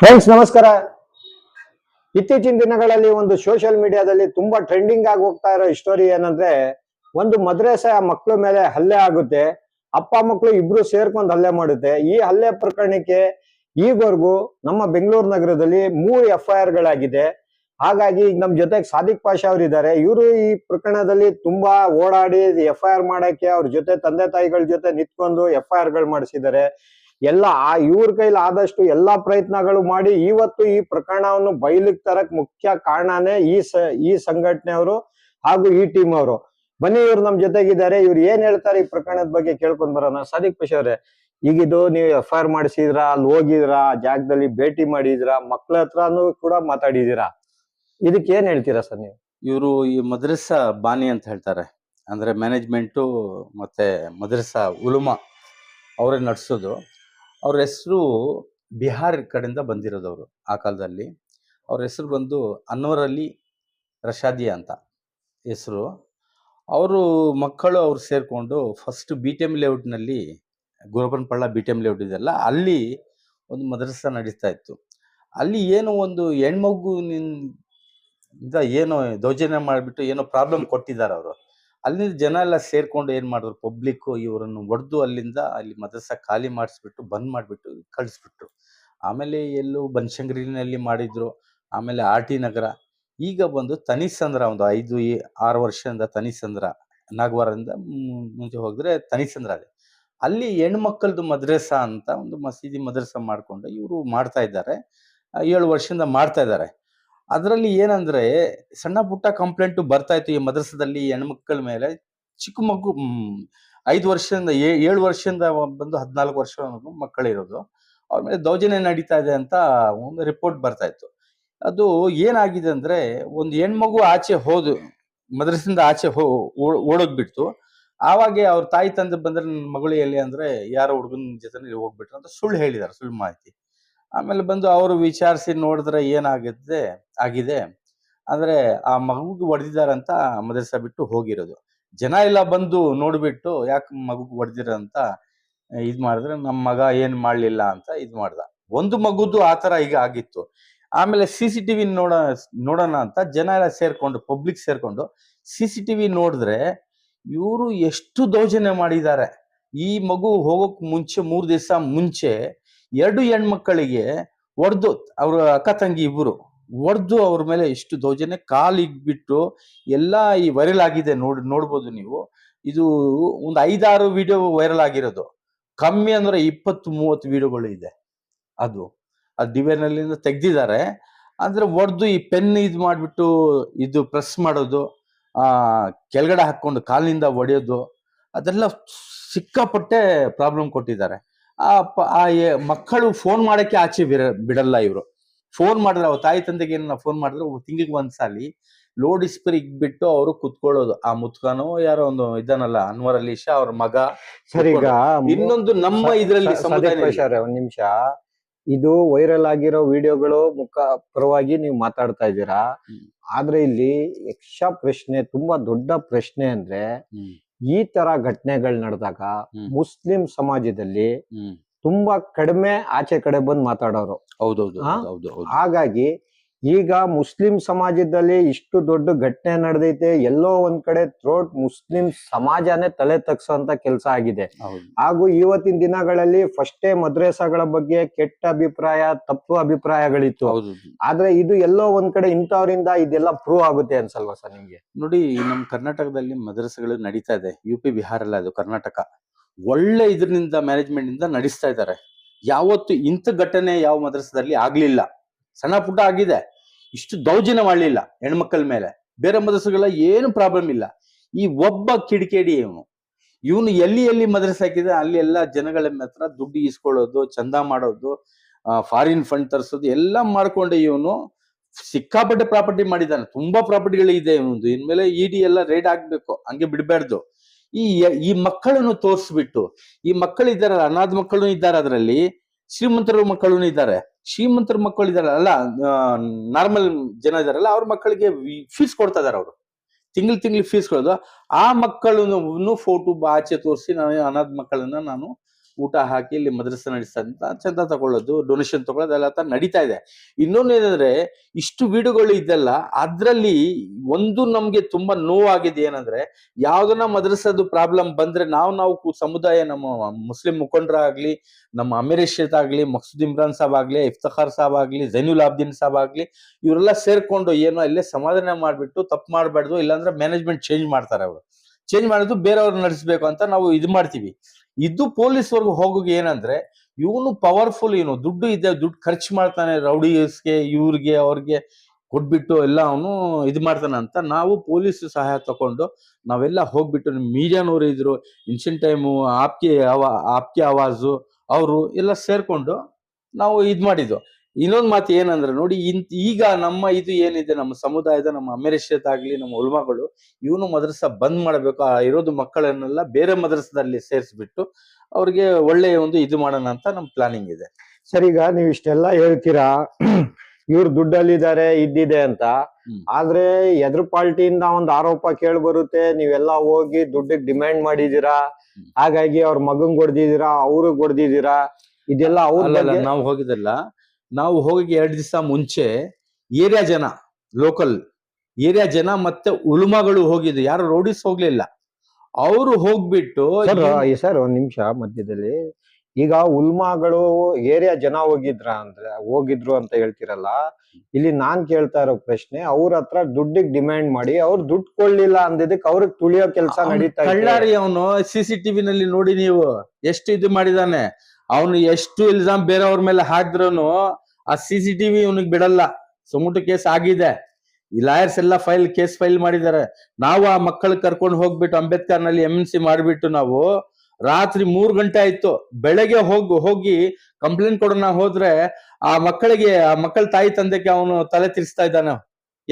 Friends ನಮಸ್ಕಾರ. ಇತ್ತೀಚಿನ ದಿನಗಳಲ್ಲಿ ಒಂದು ಸೋಷಿಯಲ್ ಮೀಡಿಯಾದಲ್ಲಿ ತುಂಬಾ ಟ್ರೆಂಡಿಂಗ್ ಆಗಿ ಹೋಗ್ತಾ ಇರೋ ಸ್ಟೋರಿ ಏನಂದ್ರೆ, ಒಂದು ಮದ್ರೆಸ ಮಕ್ಕಳ ಮೇಲೆ ಹಲ್ಲೆ ಆಗುತ್ತೆ. ಅಪ್ಪ ಮಕ್ಕಳು ಇಬ್ರು ಸೇರ್ಕೊಂಡು ಹಲ್ಲೆ ಮಾಡುತ್ತೆ. ಈ ಹಲ್ಲೆ ಪ್ರಕರಣಕ್ಕೆ ಈವರೆಗೂ ನಮ್ಮ ಬೆಂಗಳೂರು ನಗರದಲ್ಲಿ ಮೂರು ಎಫ್ ಐ ಆರ್ ಗಳಾಗಿದೆ. ಹಾಗಾಗಿ ಈಗ ನಮ್ಮ ಜೊತೆಗೆ ಸಾದಿಕ್ ಪಾಷಾ ಅವರಿದ್ದಾರೆ ಇವರು ಈ ಪ್ರಕರಣದಲ್ಲಿ ತುಂಬಾ ಓಡಾಡಿ ಎಫ್ ಐ ಆರ್ ಮಾಡಕ್ಕೆ ಅವ್ರ ಜೊತೆ ತಂದೆ ತಾಯಿಗಳ ಜೊತೆ ನಿಂತ್ಕೊಂಡು ಎಫ್ ಐ ಆರ್ಗಳು ಮಾಡಿಸಿದ್ದಾರೆ. ಎಲ್ಲ ಆ ಇವ್ರ ಕೈಲಿ ಆದಷ್ಟು ಎಲ್ಲಾ ಪ್ರಯತ್ನಗಳು ಮಾಡಿ ಇವತ್ತು ಈ ಪ್ರಕರಣವನ್ನು ಬಯಲಿಗೆ ತರಕ್ ಮುಖ್ಯ ಕಾರಣನೇ ಈ ಸ, ಈ ಸಂಘಟನೆಯವರು ಹಾಗೂ ಈ ಟೀಮ್ ಅವರು. ಬನ್ನಿ ಇವ್ರು ನಮ್ ಜೊತೆಗಿದ್ದಾರೆ. ಇವ್ರು ಏನ್ ಹೇಳ್ತಾರೆ ಈ ಪ್ರಕರಣದ ಬಗ್ಗೆ ಕೇಳ್ಕೊಂಡ್ ಬರೋಣ. ಸಾದಿಕ್ ಪಶಿ ಅವ್ರೆ, ಈಗಿದು ನೀವು ಎಫ್ ಐ ಆರ್ ಮಾಡಿಸಿದ್ರ, ಅಲ್ಲಿ ಹೋಗಿದ್ರ, ಜಾಗದಲ್ಲಿ ಭೇಟಿ ಮಾಡಿದ್ರ, ಮಕ್ಳ ಹತ್ರನೂ ಕೂಡ ಮಾತಾಡಿದೀರಾ? ಇದಕ್ಕೆ ಏನ್ ಹೇಳ್ತೀರಾ ಸರ್ ನೀವು? ಇವರು ಈ ಮದ್ರಸ ಬಾನಿ ಅಂತ ಹೇಳ್ತಾರೆ. ಅಂದ್ರೆ ಮ್ಯಾನೇಜ್ಮೆಂಟು ಮತ್ತೆ ಮದ್ರಸ ಉಲುಮಾ ಅವರೇ ನಡೆಸೋದು. ಅವ್ರ ಹೆಸರು ಬಿಹಾರ್ ಕಡೆಯಿಂದ ಬಂದಿರೋದು ಅವರು ಆ ಕಾಲದಲ್ಲಿ. ಅವ್ರ ಹೆಸರು ಬಂದು ಅನ್ವರ್ ಅಲಿ ರಶಾದಿಯಾ ಅಂತ ಹೆಸರು. ಅವರು ಮಕ್ಕಳು ಅವ್ರು ಸೇರಿಕೊಂಡು ಫಸ್ಟ್ ಬಿ ಟಿ ಎಂ ಲೇಔಟ್ನಲ್ಲಿ ಗುರುಬನ್ಪಳ್ಳ ಬಿ ಟಿ ಎಂ ಲೇಔಟ್ ಇದೆಲ್ಲ ಅಲ್ಲಿ ಒಂದು ಮದ್ರಸ ನಡೀತಾ ಇತ್ತು. ಅಲ್ಲಿ ಏನೋ ಒಂದು ಹೆಣ್ಮಗುನಿಂದ ಏನೋ ದೌರ್ಜನ್ಯ ಮಾಡಿಬಿಟ್ಟು ಏನೋ ಪ್ರಾಬ್ಲಮ್ ಕೊಟ್ಟಿದ್ದಾರೆ ಅವರು. ಅಲ್ಲಿಂದ ಜನ ಎಲ್ಲ ಸೇರ್ಕೊಂಡು ಏನು ಮಾಡಿದ್ರು? ಪಬ್ಲಿಕ್ ಇವರನ್ನು ಹೊಡೆದು ಅಲ್ಲಿಂದ ಅಲ್ಲಿ ಮದ್ರಸ ಖಾಲಿ ಮಾಡಿಸ್ಬಿಟ್ಟು, ಬಂದ್ ಮಾಡಿಬಿಟ್ಟು, ಕಳಿಸ್ಬಿಟ್ರು. ಆಮೇಲೆ ಎಲ್ಲೂ ಬನಶಂಕರಿನಲ್ಲಿ ಮಾಡಿದ್ರು. ಆಮೇಲೆ ಆರ್ ಟಿ ನಗರ. ಈಗ ಬಂದು ತನಿಸಂದ್ರ ಒಂದು ಐದು ಆರು ವರ್ಷದಿಂದ ತನಿಸಂದ್ರ. ನಾಗವಾರದಿಂದ ಮುಂಚೆ ಹೋಗಿದ್ರೆ ತನಿಸಂದ್ರ ಅದೇ ಅಲ್ಲಿ ಹೆಣ್ಮಕ್ಕಳದು ಮದ್ರಸಾ ಅಂತ ಒಂದು ಮಸೀದಿ ಮದ್ರಸಾ ಮಾಡಿಕೊಂಡು ಇವರು ಮಾಡ್ತಾ ಇದ್ದಾರೆ. ಏಳು ವರ್ಷದಿಂದ ಮಾಡ್ತಾ ಇದ್ದಾರೆ. ಅದರಲ್ಲಿ ಏನಂದ್ರೆ, ಸಣ್ಣ ಪುಟ್ಟ ಕಂಪ್ಲೇಂಟ್ ಬರ್ತಾ ಇತ್ತು ಈ ಮದ್ರಸದಲ್ಲಿ ಹೆಣ್ಮಕ್ಳ ಮೇಲೆ. ಚಿಕ್ಕ ಮಗು ಐದು ವರ್ಷದಿಂದ ಏಳು ವರ್ಷದಿಂದ ಬಂದು ಹದಿನಾಲ್ಕು ವರ್ಷ ಮಕ್ಕಳಿರೋದು. ಅವ್ರ ಮೇಲೆ ದೌರ್ಜನ್ಯ ನಡೀತಾ ಇದೆ ಅಂತ ಒಂದು ರಿಪೋರ್ಟ್ ಬರ್ತಾ ಇತ್ತು ಅದು ಏನಾಗಿದೆ ಅಂದ್ರೆ, ಒಂದು ಹೆಣ್ಮಗು ಆಚೆ ಹೋದು, ಮದ್ರಸಿಂದ ಆಚೆ ಹೋ ಓಡೋಗ್ಬಿಡ್ತು. ಆವಾಗ ಅವ್ರ ತಾಯಿ ತಂದೆ ಬಂದ್ರೆ ನನ್ನ ಮಗಳು ಎಲ್ಲಿ ಅಂದ್ರೆ, ಯಾರೋ ಹುಡುಗನ ಜೊತೆ ಹೋಗ್ಬಿಟ್ರು ಅಂತ ಸುಳ್ಳು ಹೇಳಿದಾರೆ, ಸುಳ್ಳು ಮಾಹಿತಿ. ಆಮೇಲೆ ಬಂದು ಅವರು ವಿಚಾರಿಸಿ ನೋಡಿದ್ರೆ ಏನಾಗುತ್ತೆ, ಆಗಿದೆ. ಅಂದ್ರೆ ಆ ಮಗುಗೆ ಅಂತ ಮದ್ರಸಾ ಬಿಟ್ಟು ಹೋಗಿರೋದು. ಜನ ಎಲ್ಲ ಬಂದು ನೋಡ್ಬಿಟ್ಟು ಯಾಕೆ ಮಗುಗೆ ಹೊಡೆದಿರ ಅಂತ ಇದ್ ಮಾಡಿದ್ರೆ ನಮ್ಮ ಮಗ ಏನ್ ಮಾಡ್ಲಿಲ್ಲ ಅಂತ ಇದ್ ಮಾಡ್ದ. ಒಂದು ಮಗುದು ಆತರ ಈಗ ಆಗಿತ್ತು. ಆಮೇಲೆ ಸಿ ಸಿ ಟಿವಿ ನೋಡ, ನೋಡೋಣ ಅಂತ ಜನ ಎಲ್ಲ ಸೇರ್ಕೊಂಡು ಪಬ್ಲಿಕ್ ಸೇರ್ಕೊಂಡು ಸಿ ಸಿ ಟಿವಿ ನೋಡಿದ್ರೆ ಇವರು ಎಷ್ಟು ದೌರ್ಜನ್ಯ ಮಾಡಿದ್ದಾರೆ. ಈ ಮಗು ಹೋಗೋಕ್ ಮುಂಚೆ ಮೂರು ದಿವಸ ಮುಂಚೆ ಎರಡು ಹೆಣ್ಮಕ್ಕಳಿಗೆ ಹೊಡೆದು ಅವ್ರ ಅಕ್ಕ ತಂಗಿ ಇಬ್ಬರು ಹೊಡೆದು ಅವ್ರ ಮೇಲೆ ಎಷ್ಟು ದೌರ್ಜನ್ಯ ಕಾಲು ಇಟ್ಬಿಟ್ಟು ಎಲ್ಲ ಈ ವೈರಲ್ ಆಗಿದೆ ನೋಡ್, ನೋಡ್ಬೋದು ನೀವು. ಇದು ಒಂದು ಐದಾರು ವಿಡಿಯೋ ವೈರಲ್ ಆಗಿರೋದು. ಕಮ್ಮಿ ಅಂದ್ರೆ ಇಪ್ಪತ್ತು, ಮೂವತ್ತು ವಿಡಿಯೋಗಳು ಇದೆ ಅದು. ಅದು ಡಿವೈನಲ್ಲಿಂದ ತೆಗ್ದಿದ್ದಾರೆ. ಅಂದ್ರೆ ಒಡೆದು ಈ ಪೆನ್ ಇದು ಮಾಡಿಬಿಟ್ಟು ಇದು ಪ್ರೆಸ್ ಮಾಡೋದು, ಆ ಕೆಳಗಡೆ ಹಾಕೊಂಡು ಕಾಲಿನಿಂದ ಒಡೆಯೋದು, ಅದೆಲ್ಲ ಸಿಕ್ಕಾಪಟ್ಟೆ ಪ್ರಾಬ್ಲಮ್ ಕೊಟ್ಟಿದ್ದಾರೆ. ಆ ಆ ಮಕ್ಕಳು ಫೋನ್ ಮಾಡಕ್ಕೆ ಆಚೆ ಬಿರ- ಬಿಡಲ್ಲ ಇವರು. ಫೋನ್ ಮಾಡಿದ್ರೆ ಅವ್ರ ತಾಯಿ ತಂದೆಗೆ ಫೋನ್ ಮಾಡಿದ್ರೆ ತಿಂಗಳಿಗೆ ಒಂದ್ಸಲಿ ಲೋಡ್ ಸ್ಪರ್ ಇಗ್ ಬಿಟ್ಟು ಅವರು ಕುತ್ಕೊಳ್ಳೋದು. ಆ ಮುತ್ಕಾನೋ ಯಾರೋ ಒಂದು ಇದನ್ನಲ್ಲ ಅನ್ವರ್ ಅಲಿ ಶಾ ಅವ್ರ ಮಗ ಸರಿ ಈಗ ಇನ್ನೊಂದು ನಮ್ಮ ಇದರಲ್ಲಿ ಒಂದ್ ನಿಮಿಷ. ಇದು ವೈರಲ್ ಆಗಿರೋ ವಿಡಿಯೋಗಳು ಮುಖ ಪರವಾಗಿ ನೀವು ಮಾತಾಡ್ತಾ ಇದ್ದೀರಾ. ಆದ್ರೆ ಇಲ್ಲಿ ಯಕ್ಷ ಪ್ರಶ್ನೆ ತುಂಬಾ ದೊಡ್ಡ ಪ್ರಶ್ನೆ ಅಂದ್ರೆ ಈ ತರ ಘಟನೆಗಳು ನಡೆದಾಗ ಮುಸ್ಲಿಂ ಸಮಾಜದಲ್ಲಿ ತುಂಬಾ ಕಡಿಮೆ ಆಚೆ ಕಡೆ ಬಂದು ಮಾತಾಡೋರು. ಹೌದೌದು ಹಾ? ಹೌದು ಹೌದು. ಹಾಗಾಗಿ ಈಗ ಮುಸ್ಲಿಂ ಸಮಾಜದಲ್ಲಿ ಇಷ್ಟು ದೊಡ್ಡ ಘಟನೆ ನಡೆದೈತೆ ಎಲ್ಲೋ ಒಂದ್ ಕಡೆ ಥ್ರೋಟ್ ಮುಸ್ಲಿಂ ಸಮಾಜನೇ ತಲೆ ತಗ್ಸೋಂತ ಕೆಲಸ ಆಗಿದೆ. ಹಾಗೂ ಇವತ್ತಿನ ದಿನಗಳಲ್ಲಿ ಫಸ್ಟೇ ಮದ್ರಸಾಗಳ ಬಗ್ಗೆ ಕೆಟ್ಟ ಅಭಿಪ್ರಾಯ ತಪ್ಪು ಅಭಿಪ್ರಾಯಗಳಿತ್ತು. ಆದ್ರೆ ಇದು ಎಲ್ಲೋ ಒಂದ್ ಕಡೆ ಇಂಥವ್ರಿಂದ ಇದೆಲ್ಲ ಪ್ರೂವ್ ಆಗುತ್ತೆ ಅನ್ಸಲ್ವಾ ಸರ್ ನಿಮ್ಗೆ? ನೋಡಿ ನಮ್ಮ ಕರ್ನಾಟಕದಲ್ಲಿ ಮದ್ರಸಗಳು ನಡೀತಾ ಇದೆ. ಯು ಪಿ ಬಿಹಾರ ಅಲ್ಲ ಅದು ಕರ್ನಾಟಕ. ಒಳ್ಳೆ ಇದರಿಂದ ಮ್ಯಾನೇಜ್ಮೆಂಟ್ ಇಂದ ನಡೆಸ್ತಾ ಇದ್ದಾರೆ. ಯಾವತ್ತು ಇಂಥ ಘಟನೆ ಯಾವ ಮದ್ರಸದಲ್ಲಿ ಆಗ್ಲಿಲ್ಲ. ಸಣ್ಣ ಪುಟ್ಟ ಆಗಿದೆ. ಇಷ್ಟು ದೌರ್ಜನ್ಯ ಮಾಡಲಿಲ್ಲ ಹೆಣ್ಮಕ್ಕಳ ಮೇಲೆ. ಬೇರೆ ಮದ್ರಸಗಳ ಏನು ಪ್ರಾಬ್ಲಮ್ ಇಲ್ಲ. ಈ ಒಬ್ಬ ಕಿಡಿಕೇಡಿ ಇವನು. ಇವನು ಎಲ್ಲಿ ಎಲ್ಲಿ ಮದ್ರಸೆ ಹಾಕಿದೆ, ಅಲ್ಲಿ ಎಲ್ಲ ಜನಗಳ ಹತ್ರ ದುಡ್ಡು ಈಸ್ಕೊಳ್ಳೋದು, ಚಂದ ಮಾಡೋದು ಫಾರಿನ್ ಫಂಡ್ ತರಿಸೋದು, ಎಲ್ಲ ಮಾಡ್ಕೊಂಡು ಇವನು ಸಿಕ್ಕಾಪಟ್ಟೆ ಪ್ರಾಪರ್ಟಿ ಮಾಡಿದ್ದಾನೆ. ತುಂಬಾ ಪ್ರಾಪರ್ಟಿಗಳು ಇದೆ ಇವನು ಇನ್ಮೇಲೆ ಇಡಿ ಎಲ್ಲ ರೇಡ್ ಆಗ್ಬೇಕು. ಹಂಗೆ ಬಿಡಬಾರ್ದು. ಈ ಈ ಮಕ್ಕಳನ್ನು ತೋರಿಸ್ಬಿಟ್ಟು, ಈ ಮಕ್ಕಳು ಇದ್ದಾರೆ ಅನಾಥ ಮಕ್ಕಳು ಇದ್ದಾರೆ ಅದರಲ್ಲಿ, ಶ್ರೀಮಂತರ ಮಕ್ಕಳು ಇದ್ದಾರೆ. ಶ್ರೀಮಂತರ ಮಕ್ಕಳು ಇದಾರೆ ಅಲ್ಲ ನಾರ್ಮಲ್ ಜನ ಇದಾರಲ್ಲ, ಅವ್ರ ಮಕ್ಕಳಿಗೆ ಫೀಸ್ ಕೊಡ್ತಾ ಇದಾರೆ ಅವರು. ತಿಂಗಳು ತಿಂಗಳು ಫೀಸ್ ಕೊಡೋದು. ಆ ಮಕ್ಕಳನ್ನು ಫೋಟೋ ಆಚೆ ತೋರಿಸಿ ನಾನು ಅನಾಥ ಮಕ್ಕಳನ್ನ ನಾನು ಊಟ ಹಾಕಿ ಇಲ್ಲಿ ಮದ್ರಸೆ ನಡೆಸ್ತಾ ಚಂದ ತಗೊಳ್ಳೋದು ಡೊನೇಷನ್ ತಗೊಳ್ಳೋದು, ಎಲ್ಲ ತರ ನಡೀತಾ ಇದೆ. ಇನ್ನೊಂದು ಏನಂದ್ರೆ, ಇಷ್ಟು ವೀಡಿಯೋಗಳು ಇದ್ದಲ್ಲ, ಅದ್ರಲ್ಲಿ ಒಂದು ನಮ್ಗೆ ತುಂಬಾ ನೋವಾಗಿದೆ ಏನಂದ್ರೆ ಯಾವ್ದನ್ನ ಮದ್ರಸದು ಪ್ರಾಬ್ಲಮ್ ಬಂದ್ರೆ ನಾವು ನಾವು ಸಮುದಾಯ ನಮ್ಮ ಮುಸ್ಲಿಂ ಮುಖಂಡರಾಗ್ಲಿ, ನಮ್ಮ ಅಮೀರ್ ಆಗ್ಲಿ, ಮಕ್ಸೂದ್ ಇಮ್ರಾನ್ ಸಾಬ್ ಆಗ್ಲಿ ಇಫ್ತಖಾರ್ ಸಾಬ್ ಆಗ್ಲಿ, ಜೈನುಲ್ ಅಬ್ದೀನ್ ಸಾಬ್ ಆಗ್ಲಿ, ಇವರೆಲ್ಲ ಸೇರ್ಕೊಂಡು ಏನೋ ಇಲ್ಲೇ ಸಮಾಧಾನ ಮಾಡ್ಬಿಟ್ಟು ತಪ್ಪು ಮಾಡಬಾರ್ದು, ಇಲ್ಲಾಂದ್ರೆ ಮ್ಯಾನೇಜ್ಮೆಂಟ್ ಚೇಂಜ್ ಮಾಡ್ತಾರೆ ಅವರು. ಚೇಂಜ್ ಮಾಡೋದು ಬೇರೆಯವ್ರು ನಡೆಸ್ಬೇಕು ಅಂತ ನಾವು ಇದು ಮಾಡ್ತೀವಿ. ಇದು ಪೊಲೀಸ್ ವರ್ಗು ಹೋಗೋಕೆ ಏನಂದ್ರೆ, ಇವನು ಪವರ್ಫುಲ್ ಏನು ದುಡ್ಡು ಇದೆ, ದುಡ್ಡು ಖರ್ಚು ಮಾಡ್ತಾನೆ ರೌಡಿಸ್ಗೆ ಇವ್ರಿಗೆ, ಅವ್ರಿಗೆ ಕೊಟ್ಬಿಟ್ಟು ಎಲ್ಲ ಅವನು ಇದು ಮಾಡ್ತಾನೆ ಅಂತ ನಾವು ಪೊಲೀಸ್ ಸಹಾಯ ತಗೊಂಡು ನಾವೆಲ್ಲ ಹೋಗ್ಬಿಟ್ಟು ಮೀಡಿಯಾನವರು ಇದ್ರು ಇನ್ಸಿನ್ ಟೈಮು ಆಪ್ಕೆ ಅವ ಆಪ್ಕೆ ಆವಾಜು, ಅವರು ಎಲ್ಲ ಸೇರ್ಕೊಂಡು ನಾವು ಇದು ಮಾಡಿದ್ದು. ಇನ್ನೊಂದು ಮಾತು ಏನಂದ್ರೆ ನೋಡಿ ಇಂತ ಈಗ ನಮ್ಮ ಇದು ಏನಿದೆ ನಮ್ಮ ಸಮುದಾಯದ ನಮ್ಮ ಅಮೆರಿಷತ್ ಆಗ್ಲಿ ನಮ್ಮ ಉಲ್ಮಗಳು ಇವನು ಮದ್ರಸ ಬಂದ್ ಮಾಡಬೇಕು ಆ ಇರೋದು ಮಕ್ಕಳನ್ನೆಲ್ಲ ಬೇರೆ ಮದ್ರಸದಲ್ಲಿ ಸೇರಿಸ್ಬಿಟ್ಟು ಅವ್ರಿಗೆ ಒಳ್ಳೆಯ ಒಂದು ಇದು ಮಾಡೋಣ ಅಂತ ನಮ್ ಪ್ಲಾನಿಂಗ್ ಇದೆ. ಸರ್ ಈಗ ನೀವು ಇಷ್ಟೆಲ್ಲ ಹೇಳ್ತೀರಾ ಇವ್ರು ದುಡ್ಡಲ್ಲಿದ್ದಾರೆ ಇದ್ದಿದೆ ಅಂತ. ಆದ್ರೆ ಎದ್ರ ಪಾರ್ಟಿಯಿಂದ ಒಂದು ಆರೋಪ ಕೇಳಿ ಬರುತ್ತೆ ನೀವೆಲ್ಲ ಹೋಗಿ ದುಡ್ಡಿಗೆ ಡಿಮ್ಯಾಂಡ್ ಮಾಡಿದೀರಾ? ಹಾಗಾಗಿ ಅವ್ರ ಮಗಂಗ್ ಹೊಡೆದಿದ್ದೀರಾ ಅವ್ರಿಗೆ ಹೊಡೆದಿದ್ದೀರಾ ಇದೆಲ್ಲ ನಾವು ಹೋಗಿದ್ದಲ್ಲ. ನಾವು ಹೋಗಿ ಎರಡು ದಿವಸ ಮುಂಚೆ ಏರಿಯಾ ಜನ ಲೋಕಲ್ ಏರಿಯಾ ಜನ ಮತ್ತೆ ಉಳುಮಗಳು ಹೋಗಿದ್ದು. ಯಾರು ರೋಡಿಸ್ ಹೋಗ್ಲಿಲ್ಲ. ಅವರು ಹೋಗ್ಬಿಟ್ಟು ಸರ್ ಒಂದ್ ನಿಮಿಷ ಮಧ್ಯದಲ್ಲಿ. ಈಗ ಉಲ್ಮಾಗಳು ಏರಿಯಾ ಜನ ಹೋಗಿದ್ರ ಅಂದ್ರೆ ಹೋಗಿದ್ರು ಅಂತ ಹೇಳ್ತಿರಲ್ಲ ಇಲ್ಲಿ ನಾನ್ ಕೇಳ್ತಾ ಇರೋ ಪ್ರಶ್ನೆ ಅವ್ರ ಹತ್ರ ದುಡ್ಡಿಗೆ ಡಿಮ್ಯಾಂಡ್ ಮಾಡಿ ಅವ್ರು ದುಡ್ಡು ಕೊಡ್ಲಿಲ್ಲ ಅಂದಿದ್ದಕ್ಕೆ ಅವ್ರಿಗೆ ತುಳಿಯೋ ಕೆಲಸ ನಡೀತಾ ಇದೆ. ಕಳ್ಳಾರಿ ಅವನು ಸಿ ಸಿ ಟಿವಿನಲ್ಲಿ ನೋಡಿ ನೀವು ಎಷ್ಟು ಇದು ಮಾಡಿದಾನೆ. ಅವನು ಎಷ್ಟು ಇಲ್ಸಾಮ್ ಬೇರೆಯವ್ರ ಮೇಲೆ ಹಾಕಿದ್ರು ಆ ಸಿ ಸಿ ಟಿವಿ ಇವನಿಗೆ ಬಿಡಲ್ಲ. ಸುಮುಟು ಕೇಸ್ ಆಗಿದೆ. ಈ ಲಾಯರ್ಸ್ ಎಲ್ಲ ಫೈಲ್, ಕೇಸ್ ಫೈಲ್ ಮಾಡಿದ್ದಾರೆ. ನಾವು ಆ ಮಕ್ಕಳು ಕರ್ಕೊಂಡು ಹೋಗ್ಬಿಟ್ಟು ಅಂಬೇಡ್ಕರ್ನಲ್ಲಿ ಎಂ ಎನ್ ಸಿ ಮಾಡಿಬಿಟ್ಟು ನಾವು ರಾತ್ರಿ ಮೂರು ಗಂಟೆ ಆಯ್ತು. ಬೆಳಗ್ಗೆ ಹೋಗಿ ಹೋಗಿ ಕಂಪ್ಲೇಂಟ್ ಕೊಡೋಣ ಹೋದ್ರೆ ಆ ಮಕ್ಕಳಿಗೆ, ಆ ಮಕ್ಕಳ ತಾಯಿ ತಂದೆಗೆ ಅವನು ತಲೆ ತಿರ್ಸ್ತಾ ಇದ್ದಾನೆ.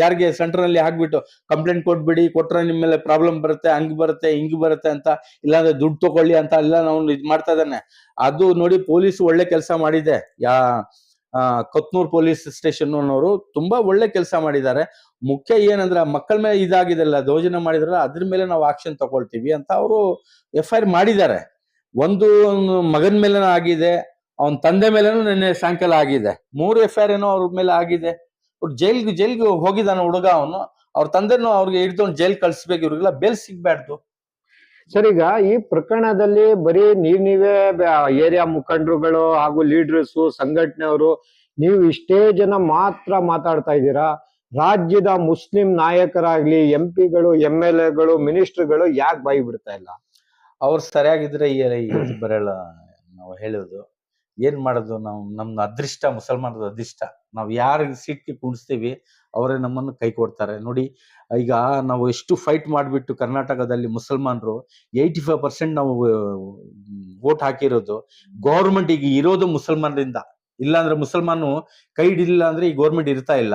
ಯಾರಿಗೆ ಸೆಂಟರ್ನಲ್ಲಿ ಹಾಕ್ಬಿಟ್ಟು ಕಂಪ್ಲೇಂಟ್ ಕೊಟ್ಬಿಡಿ, ಕೊಟ್ರೆ ನಿಮ್ಮ ಮೇಲೆ ಪ್ರಾಬ್ಲಮ್ ಬರುತ್ತೆ, ಹಂಗ್ ಬರುತ್ತೆ, ಹಿಂಗ್ ಬರುತ್ತೆ ಅಂತ, ಇಲ್ಲಾಂದ್ರೆ ದುಡ್ಡು ತಗೊಳ್ಳಿ ಅಂತ ಎಲ್ಲ ನಾವು ಇದ್ ಮಾಡ್ತಾ ಇದ್ದಾನೆ. ಅದು ನೋಡಿ ಪೊಲೀಸ್ ಒಳ್ಳೆ ಕೆಲಸ ಮಾಡಿದೆ. ಯಾ ಕೊತ್ನೂರ್ ಪೊಲೀಸ್ ಸ್ಟೇಷನ್ ಅನ್ನೋರು ತುಂಬಾ ಒಳ್ಳೆ ಕೆಲಸ ಮಾಡಿದ್ದಾರೆ. ಮುಖ್ಯ ಏನಂದ್ರೆ ಮಕ್ಕಳ ಮೇಲೆ ಇದಾಗಿದೆಲ್ಲ ದೋಜನ ಮಾಡಿದ್ರಲ್ಲ, ಅದ್ರ ಮೇಲೆ ನಾವು ಆಕ್ಷನ್ ತಗೊಳ್ತೀವಿ ಅಂತ ಅವರು ಎಫ್ ಐ ಆರ್ ಮಾಡಿದ್ದಾರೆ. ಒಂದು ಮಗನ ಮೇಲೆ ಆಗಿದೆ, ಅವನ ತಂದೆ ಮೇಲೆನೂ ನಿನ್ನೆ ಸಾಯಂಕಾಲ ಆಗಿದೆ. ಮೂರು ಎಫ್ ಐ ಆರ್ ಏನೋ ಅವ್ರ ಮೇಲೆ ಆಗಿದೆ. ಅವ್ರು ಜೈಲ್ಗೆ ಜೈಲ್ಗೆ ಹೋಗಿದ್ದಾನೆ ಹುಡುಗ ಅವನು. ಅವ್ರ ತಂದೆನೂ ಅವ್ರಿಗೆ ಹಿಡ್ಕೊಂಡು ಜೈಲ್ ಕಳ್ಸ್ಬೇಕು ಇವ್ರಿಗೆಲ್ಲ ಬೇಲ್ ಸಿಗ್ಬಾರ್ದು ಸರ್ ಈಗ ಈ ಪ್ರಕರಣದಲ್ಲಿ ಬರೀ ನೀವ್ ನೀವೇ ಏರಿಯಾ ಮುಖಂಡರುಗಳು ಹಾಗೂ ಲೀಡರ್ಸ್ ಸಂಘಟನೆಯವರು ನೀವು ಇಷ್ಟೇ ಜನ ಮಾತ್ರ ಮಾತಾಡ್ತಾ ಇದ್ದೀರಾ? ರಾಜ್ಯದ ಮುಸ್ಲಿಂ ನಾಯಕರಾಗ್ಲಿ ಎಂ ಪಿಗಳು ಎಂ ಎಲ್ ಎಗಳು ಮಿನಿಸ್ಟರ್ಗಳು ಯಾಕೆ ಬಾಯಿ ಬಿಡ್ತಾ ಇಲ್ಲ? ಅವ್ರು ಸರಿಯಾಗಿದ್ರೆ ಬರಲ್ಲ ನಾವು ಹೇಳೋದು. ಏನ್ ಮಾಡೋದು ನಾವು ನಮ್ದು ಅದೃಷ್ಟ ಮುಸಲ್ಮಾನದ ಅದೃಷ್ಟ. ನಾವು ಯಾರ ಸೀಟ್ಗೆ ಕುಣಿಸ್ತೀವಿ ಅವರೇ ನಮ್ಮನ್ನು ಕೈ ಕೊಡ್ತಾರೆ. ನೋಡಿ, ಈಗ ನಾವು ಎಷ್ಟು ಫೈಟ್ ಮಾಡಿಬಿಟ್ಟು ಕರ್ನಾಟಕದಲ್ಲಿ ಮುಸಲ್ಮಾನರು ಏಯ್ಟಿ ಫೈವ್ ಪರ್ಸೆಂಟ್ ನಾವು ವೋಟ್ ಹಾಕಿರೋದು ಗೌರ್ಮೆಂಟ್ ಈಗ ಇರೋದು ಮುಸಲ್ಮಾನರಿಂದ. ಇಲ್ಲಾಂದ್ರೆ ಮುಸಲ್ಮಾನು ಕೈ ಹಿಡಿಲಿಲ್ಲ ಅಂದ್ರೆ ಈ ಗೌರ್ಮೆಂಟ್ ಇರ್ತಾ ಇಲ್ಲ.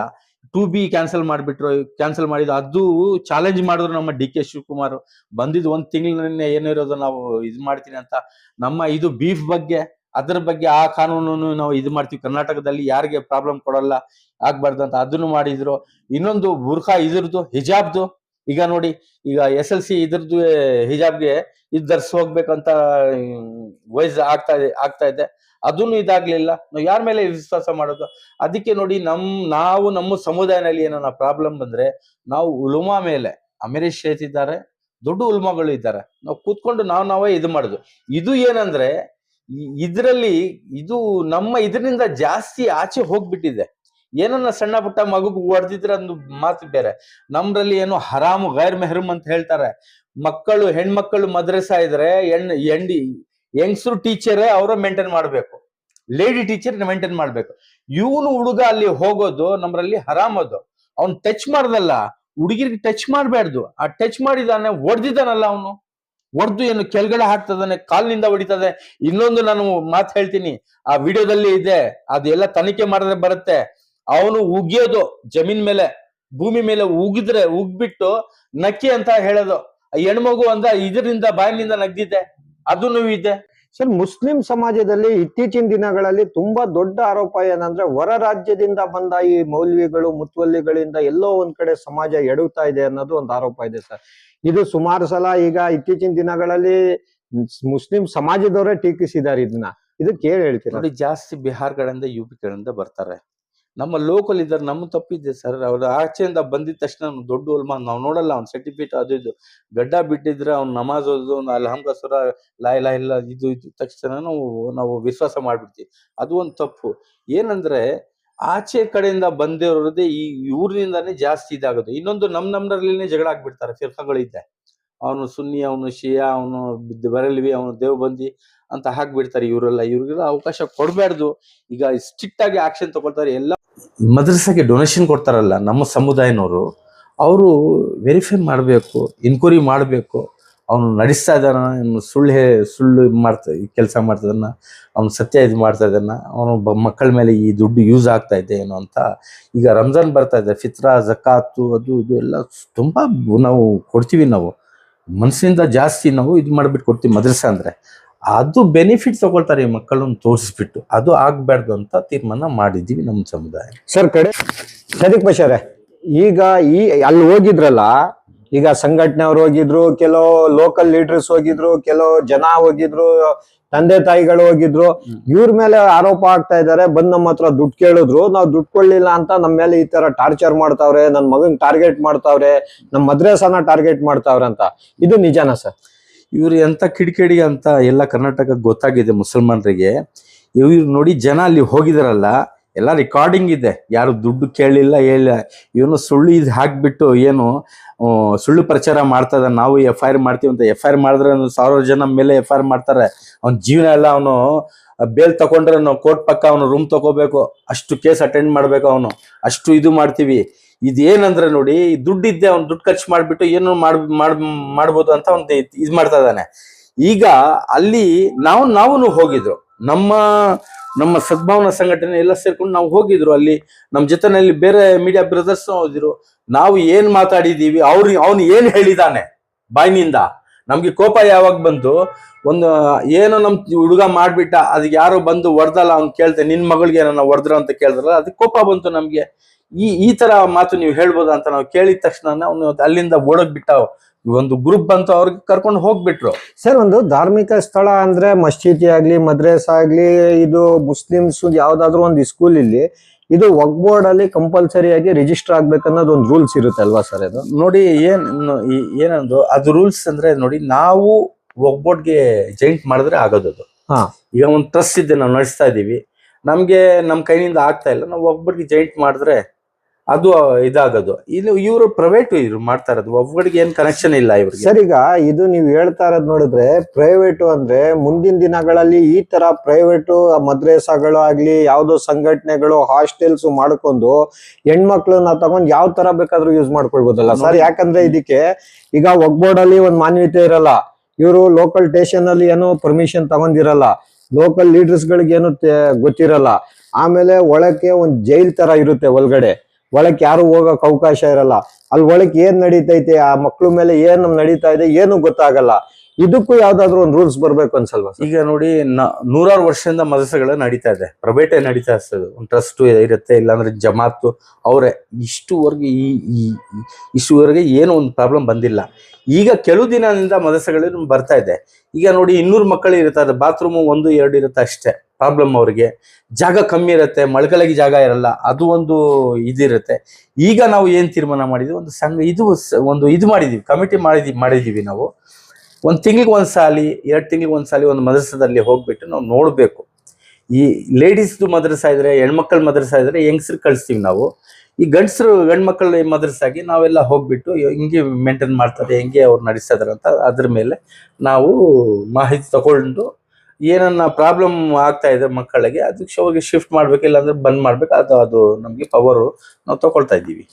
ಟು ಬಿ ಕ್ಯಾನ್ಸಲ್ ಮಾಡಿಬಿಟ್ರು ಕ್ಯಾನ್ಸಲ್ ಮಾಡಿದ್ರು ಅದು ಚಾಲೆಂಜ್ ಮಾಡಿದ್ರು ನಮ್ಮ ಡಿ ಕೆ ಶಿವಕುಮಾರ್. ಬಂದಿದ್ದು ಒಂದು ತಿಂಗಳಿನ ಏನಿರೋದು ನಾವು ಇದು ಮಾಡ್ತೀನಿ ಅಂತ. ನಮ್ಮ ಇದು ಬೀಫ್ ಬಗ್ಗೆ ಅದ್ರ ಬಗ್ಗೆ ಆ ಕಾನೂನನ್ನು ನಾವು ಇದು ಮಾಡ್ತೀವಿ. ಕರ್ನಾಟಕದಲ್ಲಿ ಯಾರಿಗೆ ಪ್ರಾಬ್ಲಮ್ ಕೊಡಲ್ಲ, ಆಗ್ಬಾರ್ದು ಅಂತ ಅದನ್ನು ಮಾಡಿದ್ರು. ಇನ್ನೊಂದು ಬುರ್ಖಾ ಇದ್ರದ್ದು, ಹಿಜಾಬ್ದು. ಈಗ ನೋಡಿ, ಈಗ ಎಸ್ ಎಲ್ ಸಿ ಇದ್ರದ್ದು ಹಿಜಾಬ್ಗೆ ಇದು ಧರಿಸಿ ಹೋಗ್ಬೇಕಂತ ವಯಸ್ಸು ಆಗ್ತಾ ಇದೆ ಆಗ್ತಾ ಇದೆ. ಅದನ್ನು ಇದಾಗ್ಲಿಲ್ಲ. ನಾವು ಯಾರ ಮೇಲೆ ವಿಶ್ವಾಸ ಮಾಡೋದು? ಅದಕ್ಕೆ ನೋಡಿ, ನಮ್, ನಾವು ನಮ್ಮ ಸಮುದಾಯದಲ್ಲಿ ಏನೋ ಪ್ರಾಬ್ಲಮ್ ಬಂದ್ರೆ, ನಾವು ಉಲುಮಾ ಮೇಲೆ, ಅಮರೀಶ್ ಶೇತ್ ಇದ್ದಾರೆ ದೊಡ್ಡ ಉಲ್ಮಗಳು ಇದ್ದಾರೆ. ನಾವು ಕೂತ್ಕೊಂಡು ನಾವು ನಾವೇ ಇದು ಮಾಡುದು. ಇದು ಏನಂದ್ರೆ ಇದ್ರಲ್ಲಿ ಇದು ನಮ್ಮ ಇದರಿಂದ ಜಾಸ್ತಿ ಆಚೆ ಹೋಗ್ಬಿಟ್ಟಿದೆ. ಏನನ್ನ ಸಣ್ಣ ಪುಟ್ಟ ಮಗುಗ್ ಹೊಡೆದಿದ್ರೆ ಒಂದು ಮಾತು ಬೇರೆ. ನಮ್ರಲ್ಲಿ ಏನು ಹರಾಮು ಗೈರ್ ಮೆಹರಮ್ ಅಂತ ಹೇಳ್ತಾರೆ. ಮಕ್ಕಳು ಹೆಣ್ಮಕ್ಕಳು ಮದ್ರಸಾ ಇದ್ರೆ ಹೆಣ್, ಹೆಂಡಿ ಯಂಗ್ಸ್ರು ಟೀಚರೇ ಅವರ ಮೇಂಟೈನ್ ಮಾಡ್ಬೇಕು. ಲೇಡಿ ಟೀಚರ್ ಮೇಂಟೈನ್ ಮಾಡ್ಬೇಕು. ಇವನು ಹುಡುಗ ಅಲ್ಲಿ ಹೋಗೋದು ನಮ್ರಲ್ಲಿ ಹರಾಮ್ ಅದು. ಅವ್ನ್ ಟಚ್ ಮಾಡ್ದಲ್ಲ. ಹುಡುಗಿರಿಗೆ ಟಚ್ ಮಾಡಬಾರ್ದು ಆ ಟಚ್ ಮಾಡಿದಾನೆ ಹೊಡೆದಿದ್ದಾನಲ್ಲ ಅವನು. ಹೊಡೆದು ಏನು ಕೆಳಗಡೆ ಹಾಕ್ತದಾನೆ, ಕಾಲಿನಿಂದ ಹೊಡಿತದೆ. ಇನ್ನೊಂದು ನಾನು ಮಾತು ಹೇಳ್ತೀನಿ. ಆ ವಿಡಿಯೋದಲ್ಲಿ ಇದೆ, ಅದೆಲ್ಲ ತನಿಖೆ ಮಾಡಿದ್ರೆ ಬರುತ್ತೆ. ಅವನು ಉಗಿಯೋದು, ಜಮೀನ್ ಮೇಲೆ, ಭೂಮಿ ಮೇಲೆ ಉಗಿದ್ರೆ, ಉಗ್ಬಿಟ್ಟು ನಕ್ಕಿ ಅಂತ ಹೇಳೋದು. ಹೆಣ್ಮಗು ಅಂದ, ಇದರಿಂದ ಬಾಯಿನಿಂದ ನಗ್ದಿದೆ. ಅದನ್ನು ಇದೆ ಸರ್, ಮುಸ್ಲಿಂ ಸಮಾಜದಲ್ಲಿ ಇತ್ತೀಚಿನ ದಿನಗಳಲ್ಲಿ ತುಂಬಾ ದೊಡ್ಡ ಆರೋಪ ಏನಂದ್ರೆ ಹೊರ ರಾಜ್ಯದಿಂದ ಬಂದ ಈ ಮೌಲ್ವಿಗಳು ಮುತ್ವಲ್ಲಿಗಳಿಂದ ಎಲ್ಲೋ ಒಂದ್ ಕಡೆ ಸಮಾಜ ಎಡುತ್ತಾ ಇದೆ ಅನ್ನೋದು ಒಂದು ಆರೋಪ ಇದೆ ಸರ್. ಇದು ಸುಮಾರು ಸಲ ಈಗ ಇತ್ತೀಚಿನ ದಿನಗಳಲ್ಲಿ ಮುಸ್ಲಿಂ ಸಮಾಜದವರೇ ಟೀಕಿಸಿದ್ದಾರೆ ಇದನ್ನ. ಇದಕ್ಕೆ ಹೇಳ್ತೀರಾ? ನೋಡಿ, ಜಾಸ್ತಿ ಬಿಹಾರ್ಗಳಿಂದ ಯುಪಿಗಳಿಂದ ಬರ್ತಾರೆ. ನಮ್ಮ ಲೋಕಲ್ ಇದ್ದಾರೆ ನಮ್ಮ ತಪ್ಪಿದೆ ಸರ್ ಅವ್ರ ಆಚೆಯಿಂದ ಬಂದಿದ ತಕ್ಷಣ ದೊಡ್ಡ ಉಲ್ಮಾ ನಾವು ನೋಡಲ್ಲ ಅವ್ನ ಸರ್ಟಿಫಿಕೇಟ್ ಅದು ಇದು. ಗಡ್ಡ ಬಿಟ್ಟಿದ್ರೆ ಅವ್ನ ನಮಾಜ್ ಓದೋದು ಒಂದು ಅಲ್ಹಮ್ದಸುರ ಲಾ ಲಾಯ್ ಇಲ್ಲ ಇದು ಇದು ತಕ್ಷಣ ನಾವು ನಾವು ವಿಶ್ವಾಸ ಮಾಡ್ಬಿಡ್ತೀವಿ. ಅದು ಒಂದು ತಪ್ಪು. ಏನಂದ್ರೆ ಆಚೆ ಕಡೆಯಿಂದ ಬಂದಿರೋದೇ ಈ ಊರಿನಿಂದಾನೇ ಜಾಸ್ತಿ ಇದಾಗೋದು. ಇನ್ನೊಂದು ನಮ್ ನಮ್ಮರಲ್ಲಿನೇ ಜಗಳ ಆಗ್ಬಿಡ್ತಾರೆ ಫಿರ್ಕಗಳಿದ್ದೆ ಅವನು ಸುನ್ನಿ, ಅವನು ಶಿಯಾ, ಅವನು ಬರಲ್ವಿ, ಅವನು ದೇವಬಂದಿ. ಅಂತ ಹಾಕ್ಬಿಡ್ತಾರೆ ಇವರೆಲ್ಲ. ಇವ್ರಿಗೆಲ್ಲ ಅವಕಾಶ ಕೊಡಬಾರ್ದು. ಈಗ ಸ್ಟ್ರಿಕ್ಟ್ ಆಗಿ ಆಕ್ಷನ್ ತಗೊಳ್ತಾರೆ. ಎಲ್ಲ ಮದ್ರಸಾಗೆ ಡೊನೇಷನ್ ಕೊಡ್ತಾರಲ್ಲ ನಮ್ಮ ಸಮುದಾಯನವರು, ಅವರು ವೆರಿಫೈ ಮಾಡಬೇಕು ಇನ್ಕ್ವೈರಿ ಮಾಡಬೇಕು. ಅವನು ನಡೆಸ್ತಾ ಇದ್ದಾನ ಸುಳ್ಳು ಹೇ, ಸುಳ್ಳು ಮಾಡ್ತಾ ಕೆಲಸ ಮಾಡ್ತದನ್ನ ಅವ್ನು ಸತ್ಯ ಇದು ಮಾಡ್ತಾ ಇದ್ದಾನ, ಅವನು ಮಕ್ಕಳ ಮೇಲೆ ಈ ದುಡ್ಡು ಯೂಸ್ ಆಗ್ತಾ ಇದೆ ಏನು ಅಂತ. ಈಗ ರಂಜಾನ್ ಬರ್ತಾ ಇದೆ, ಫಿತ್ರಾ, ಜಕಾತು, ಅದು, ಇದು ಎಲ್ಲ ತುಂಬ ನಾವು ಕೊಡ್ತೀವಿ ನಾವು. ಮನಸ್ಸಿನಿಂದ ಜಾಸ್ತಿ ನಾವು ಇದು ಮಾಡಿಬಿಟ್ಟು ಕೊಡ್ತೀವಿ ಮದ್ರಸ ಅಂದರೆ. ಅದು ಬೆನಿಫಿಟ್ ತಗೊಳ್ತಾರೆ ಈ ಮಕ್ಕಳನ್ನು ತೋರಿಸ್ಬಿಟ್ಟು. ಅದು ಆಗ್ಬಾರ್ದು ಅಂತ ತೀರ್ಮಾನ ಮಾಡಿದ್ದೀವಿ ನಮ್ಮ ಸಮುದಾಯ. ಸರ್, ಕಡೆ ಸದಿಕ್ ಬಶಾರೆ ಈಗ ಈ ಅಲ್ಲಿ ಹೋಗಿದ್ರಲ್ಲ, ಈಗ ಸಂಘಟನೆಯವ್ರು ಹೋಗಿದ್ರು, ಕೆಲವು ಲೋಕಲ್ ಲೀಡರ್ಸ್ ಹೋಗಿದ್ರು, ಕೆಲವು ಜನ ಹೋಗಿದ್ರು, ತಂದೆ ತಾಯಿಗಳು ಹೋಗಿದ್ರು. ಇವ್ರ ಮೇಲೆ ಆರೋಪ ಆಗ್ತಾ ಇದಾರೆ ಬಂದ್ ನಮ್ಮ ಹತ್ರ ದುಡ್ಡು ಕೇಳಿದ್ರು, ನಾವು ದುಡ್ಡು ಕೊಡ್ಲಿಲ್ಲ ಅಂತ ನಮ್ಮ ಮೇಲೆ ಈ ತರ ಟಾರ್ಚರ್ ಮಾಡ್ತಾವ್ರೆ ನನ್ನ ಮಗನ್ ಟಾರ್ಗೆಟ್ ಮಾಡ್ತಾವ್ರೆ ನಮ್ಮ ಮದ್ರಸಾನ ಟಾರ್ಗೆಟ್ ಮಾಡ್ತಾವ್ರೆ ಅಂತ. ಇದು ನಿಜಾನ ಸರ್? ಇವ್ರು ಎಂತ ಕಿಡಿಕಿಡಿ ಅಂತ ಎಲ್ಲ ಕರ್ನಾಟಕ ಗೊತ್ತಾಗಿದೆ ಮುಸಲ್ಮಾನರಿಗೆ. ಇವ್ರು ನೋಡಿ ಜನ ಅಲ್ಲಿ ಹೋಗಿದಾರಲ್ಲ, ಎಲ್ಲ ರೆಕಾರ್ಡಿಂಗ್ ಇದೆ. ಯಾರು ದುಡ್ಡು ಕೇಳಿಲ್ಲ ಹೇಳಿಲ್ಲ ಇವನು ಸುಳ್ಳು ಇದು ಹಾಕ್ಬಿಟ್ಟು ಏನು ಸುಳ್ಳು ಪ್ರಚಾರ ಮಾಡ್ತಾ ಇದ್ದಾನೆ ನಾವು ಎಫ್ ಐ ಆರ್ ಮಾಡ್ತೀವಿ ಅಂತ ಎಫ್ ಐ ಆರ್ ಮಾಡಿದ್ರೆ ಸಾವಿರಾರು ಸಾವಿರ ಜನ ಮೇಲೆ ಎಫ್ ಐ ಆರ್ ಮಾಡ್ತಾರೆ. ಅವ್ನ ಜೀವನ ಎಲ್ಲ ಅವನು ಬೇಲ್ ತಗೊಂಡ್ರೆ ನಾವು ಕೋರ್ಟ್ ಪಕ್ಕ ಅವನು ರೂಮ್ ತಗೋಬೇಕು, ಅಷ್ಟು ಕೇಸ್ ಅಟೆಂಡ್ ಮಾಡ್ಬೇಕು ಅವನು, ಅಷ್ಟು ಇದು ಮಾಡ್ತೀವಿ. ಇದೇನಂದ್ರೆ ನೋಡಿ ದುಡ್ಡಿದ್ದೆ ಅವ್ನು ದುಡ್ಡು ಖರ್ಚು ಮಾಡಿಬಿಟ್ಟು ಏನು ಮಾಡ್ ಮಾಡ್, ಮಾಡ್ಬೋದು ಅಂತ ಒಂದು ಇದು ಮಾಡ್ತಾ ಇದ್ದಾನೆ. ಈಗ ಅಲ್ಲಿ ನಾವು ನಾವು ಹೋಗಿದ್ರು. ನಮ್ಮ ನಮ್ಮ ಸದ್ಭಾವನಾ ಸಂಘಟನೆ ಎಲ್ಲ ಸೇರ್ಕೊಂಡು ನಾವು ಹೋಗಿದ್ರು ಅಲ್ಲಿ. ನಮ್ಮ ಜೊತೆನಲ್ಲಿ ಬೇರೆ ಮೀಡಿಯಾ ಬ್ರದರ್ಸ್ ಹೋದ್ರು ನಾವು ಏನ್ ಮಾತಾಡಿದೀವಿ ಅವ್ರು, ಅವನು ಏನ್ ಹೇಳಿದಾನೆ ಬಾಯ್ನಿಂದ? ನಮ್ಗೆ ಕೋಪ ಯಾವಾಗ ಬಂತು? ಒಂದು, ಏನೋ ನಮ್ ಹುಡುಗ ಮಾಡ್ಬಿಟ್ಟ ಅದಕ್ಕೆ ಯಾರು ಬಂದು ಹೊಡೆದಲ್ಲ, ಅವ್ನು ಕೇಳ್ತೆ ನಿನ್ ಮಗಳಿಗೆ ಏನೋ ಹೊಡೆದ್ರು ಅಂತ ಕೇಳಿದ್ರಲ್ಲ ಅದಕ್ಕೆ ಕೋಪ ಬಂತು ನಮ್ಗೆ. ಈ ಈ ತರ ಮಾತು ನೀವು ಹೇಳ್ಬೋದ ಅಂತ ನಾವು ಕೇಳಿದ ತಕ್ಷಣ ಅವನು ಅಲ್ಲಿಂದ ಓಡೋಗ್ ಬಿಟ್ಟ ಒಂದು ಗ್ರೂಪ್ ಬಂತು, ಅವ್ರಿಗೆ ಕರ್ಕೊಂಡು ಹೋಗ್ಬಿಟ್ರು. ಸರ್, ಒಂದು ಧಾರ್ಮಿಕ ಸ್ಥಳ ಅಂದ್ರೆ ಮಸ್ಜಿದ್ ಆಗ್ಲಿ, ಮದ್ರೇಸ್ ಆಗ್ಲಿ, ಇದು ಮುಸ್ಲಿಮ್ಸ್, ಯಾವ್ದಾದ್ರು ಒಂದು ಸ್ಕೂಲ್ ಇಲ್ಲಿ ಇದು ವಕ್ ಬೋರ್ಡ್ ಅಲ್ಲಿ ಕಂಪಲ್ಸರಿ ಆಗಿ ರಿಜಿಸ್ಟರ್ ಆಗ್ಬೇಕನ್ನೋದು ಒಂದು ರೂಲ್ಸ್ ಇರುತ್ತೆ ಅಲ್ವಾ ಸರ್ ಅದು ನೋಡಿ ಏನ್ ಏನಂದ್ರು ಏನಂದು ಅದು ರೂಲ್ಸ್ ಅಂದ್ರೆ ನೋಡಿ ನಾವು ಒಗ್ಬೋರ್ಡ್ಗೆ ಜಾಯಿಂಟ್ ಮಾಡಿದ್ರೆ ಆಗೋದು ಅದು. ಹಾ. ಈಗ ಒಂದು ಟ್ರಸ್ಟ್ ಇದೆ ನಾವು ನಡೆಸ್ತಾ ಇದೀವಿ. ನಮ್ಗೆ ನಮ್ ಕೈನಿಂದ ಆಗ್ತಾ ಇಲ್ಲ. ನಾವು ಒಬ್ಬರಿಗೆ ಜಾಯಿಂಟ್ ಮಾಡಿದ್ರೆ ಅದು ಇದಾಗೋದು. ಇಲ್ಲಿ ಇವರು ಪ್ರೈವೇಟ್ ಇವ್ರು ಮಾಡ್ತಾ ಇರೋದು. ಒಬ್ಬರಿಗೆ ಏನ್ ಕನೆಕ್ಷನ್ ಇಲ್ಲ ಇವ್ರಿಗೆ. ಸರ್ ಈಗ ಇದು ನೀವು ಹೇಳ್ತಾ ಇರೋದ್ ನೋಡಿದ್ರೆ ಪ್ರೈವೇಟ್ ಅಂದ್ರೆ ಮುಂದಿನ ದಿನಗಳಲ್ಲಿ ಈ ತರ ಪ್ರೈವೇಟ್ ಮದ್ರೇಸಾಗಳು ಆಗ್ಲಿ ಯಾವ್ದೋ ಸಂಘಟನೆಗಳು ಹಾಸ್ಟೆಲ್ಸ್ ಮಾಡ್ಕೊಂಡು ಹೆಣ್ಮಕ್ಳನ್ನ ತಗೊಂಡ್ ಯಾವ ತರ ಬೇಕಾದ್ರೂ ಯೂಸ್ ಮಾಡ್ಕೊಳ್ಬೋದಲ್ಲ ಸರ್? ಯಾಕಂದ್ರೆ ಇದಕ್ಕೆ ಈಗ ಒಗ್ಬೋರ್ಡ್ ಅಲ್ಲಿ ಒಂದ್ ಮಾನ್ಯತೆ ಇರಲ್ಲ. ಇವರು ಲೋಕಲ್ ಸ್ಟೇಷನ್ ಅಲ್ಲಿ ಏನೋ ಪರ್ಮಿಷನ್ ತಗೊಂಡಿರಲ್ಲ. ಲೋಕಲ್ ಲೀಡರ್ಸ್ ಗಳಿಗೆ ಏನು ಗೊತ್ತಿರಲ್ಲ. ಆಮೇಲೆ ಒಳಕ್ಕೆ ಒಂದ್ ಜೈಲ್ ತರ ಇರುತ್ತೆ ಒಳಗಡೆ. ಒಳಕ್ ಯಾರು ಹೋಗಕ್ ಅವಕಾಶ ಇರಲ್ಲ. ಅಲ್ಲಿ ಒಳಗೆ ಏನ್ ನಡೀತೈತೆ, ಆ ಮಕ್ಕಳ ಮೇಲೆ ಏನ್ ನಡೀತಾ ಇದೆ ಏನು ಗೊತ್ತಾಗಲ್ಲ. ಇದಕ್ಕೂ ಯಾವ್ದಾದ್ರು ಒಂದು ರೂಲ್ಸ್ ಬರ್ಬೇಕು ಅನ್ಸಲ್ವ ಈಗ ನೋಡಿ ನೂರಾರು ವರ್ಷದಿಂದ ಮದರಸಗಳು ನಡೀತಾ ಇದೆ. ಪ್ರೈವೇಟೇ ನಡೀತಾ ಇರ್ತದೆ ಒಂದು ಟ್ರಸ್ಟ್ ಇರುತ್ತೆ, ಇಲ್ಲಾಂದ್ರೆ ಜಮಾತು ಅವರೇ. ಇಷ್ಟುವರೆಗೆ ಈ ಇಷ್ಟುವರೆಗೆ ಏನು ಒಂದು ಪ್ರಾಬ್ಲಮ್ ಬಂದಿಲ್ಲ. ಈಗ ಕೆಲವು ದಿನದಿಂದ ಮದರಸಗಳು ಬರ್ತಾ ಇದೆ. ಈಗ ನೋಡಿ, ಇನ್ನೂರು ಮಕ್ಕಳು ಇರ್ತಾರೆ ಬಾತ್ರೂಮ್ ಒಂದು, ಎರಡು ಇರುತ್ತೆ ಅಷ್ಟೇ. ಪ್ರಾಬ್ಲಮ್ ಅವರಿಗೆ. ಜಾಗ ಕಮ್ಮಿ ಇರುತ್ತೆ ಮಳೆಗಾಲಕ್ಕೆ ಜಾಗ ಇರಲ್ಲ, ಅದು ಒಂದು ಇದಿರುತ್ತೆ. ಈಗ ನಾವು ಏನು ತೀರ್ಮಾನ ಮಾಡಿದ್ವಿ? ಒಂದು ಸಂಘ, ಇದು ಒಂದು ಇದು ಮಾಡಿದೀವಿ ಕಮಿಟಿ ಮಾಡಿದೀವಿ ಮಾಡಿದೀವಿ ನಾವು. ಒಂದು ತಿಂಗ್ಳಿಗೆ ಒಂದು ಸಾಲಿ, ಎರಡು ತಿಂಗಳಿಗೆ ಒಂದು ಸಾಲಿ ಒಂದು ಮದ್ರಸದಲ್ಲಿ ಹೋಗ್ಬಿಟ್ಟು ನಾವು ನೋಡಬೇಕು. ಈ ಲೇಡೀಸ್ದು ಮದ್ರಸ ಇದ್ರೆ, ಹೆಣ್ಮಕ್ಳ ಮದ್ರಸ ಇದ್ರೆ ಹೆಂಗಸ್ರು ಕಳಿಸ್ತೀವಿ ನಾವು. ಈ ಗಂಡಸರು, ಗಂಡ್ಮಕ್ಳ ಮದ್ರಸಾಗಿ ನಾವೆಲ್ಲ ಹೋಗ್ಬಿಟ್ಟು ಹೆಂಗೆ ಮೇಂಟೈನ್ ಮಾಡ್ತಾರೆ, ಹೆಂಗೆ ಅವ್ರು ನಡೆಸ್ತಾ ಅಂತ ಅದ್ರ ಮೇಲೆ ನಾವು ಮಾಹಿತಿ ತಗೊಂಡು ಏನನ್ನ ಪ್ರಾಬ್ಲಮ್ ಆಗ್ತಾ ಇದೆ ಮಕ್ಕಳಿಗೆ ಅದಕ್ಕೆ ಅವ್ರಿಗೆ ಶಿಫ್ಟ್ ಮಾಡ್ಬೇಕು, ಇಲ್ಲಾಂದ್ರೆ ಬಂದ್ ಮಾಡ್ಬೇಕು. ಅದು ಅದು ನಮಗೆ ಪವರು ನಾವು ತಗೊಳ್ತಾ ಇದ್ದೀವಿ.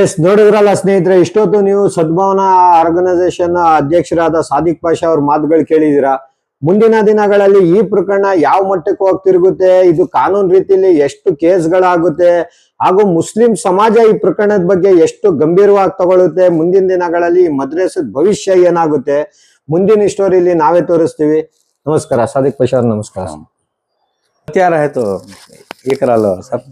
ಎಸ್ ನೋಡಿದ್ರಲ್ಲ ಸ್ನೇಹಿತರೆ, ಇಷ್ಟೊತ್ತು ನೀವು ಸದ್ಭಾವನಾ ಆರ್ಗನೈಸೇಷನ್ ಅಧ್ಯಕ್ಷರಾದ ಸಾದಿಕ್ ಪಾಷಾ ಅವ್ರ ಮಾತುಗಳು ಕೇಳಿದಿರಾ ಮುಂದಿನ ದಿನಗಳಲ್ಲಿ ಈ ಪ್ರಕರಣ ಯಾವ ಮಟ್ಟಕ್ಕೆ ಹೋಗಿ ತಿರುಗುತ್ತೆ, ಇದು ಕಾನೂನು ರೀತಿಯಲ್ಲಿ ಎಷ್ಟು ಕೇಸ್ಗಳಾಗುತ್ತೆ, ಹಾಗೂ ಮುಸ್ಲಿಂ ಸಮಾಜ ಈ ಪ್ರಕರಣದ ಬಗ್ಗೆ ಎಷ್ಟು ಗಂಭೀರವಾಗಿ ತಗೊಳ್ಳುತ್ತೆ, ಮುಂದಿನ ದಿನಗಳಲ್ಲಿ ಈ ಮದ್ರಸದ ಭವಿಷ್ಯ ಏನಾಗುತ್ತೆ ಮುಂದಿನ ಸ್ಟೋರಿಲಿ ನಾವೇ ತೋರಿಸ್ತೀವಿ. ನಮಸ್ಕಾರ ಸಾದಿಕ್ ಅವ್ರ ನಮಸ್ಕಾರ. ಹತ್ಯಾರ ಆಯ್ತು ಏಕರಲ್ಲ ಸರ್.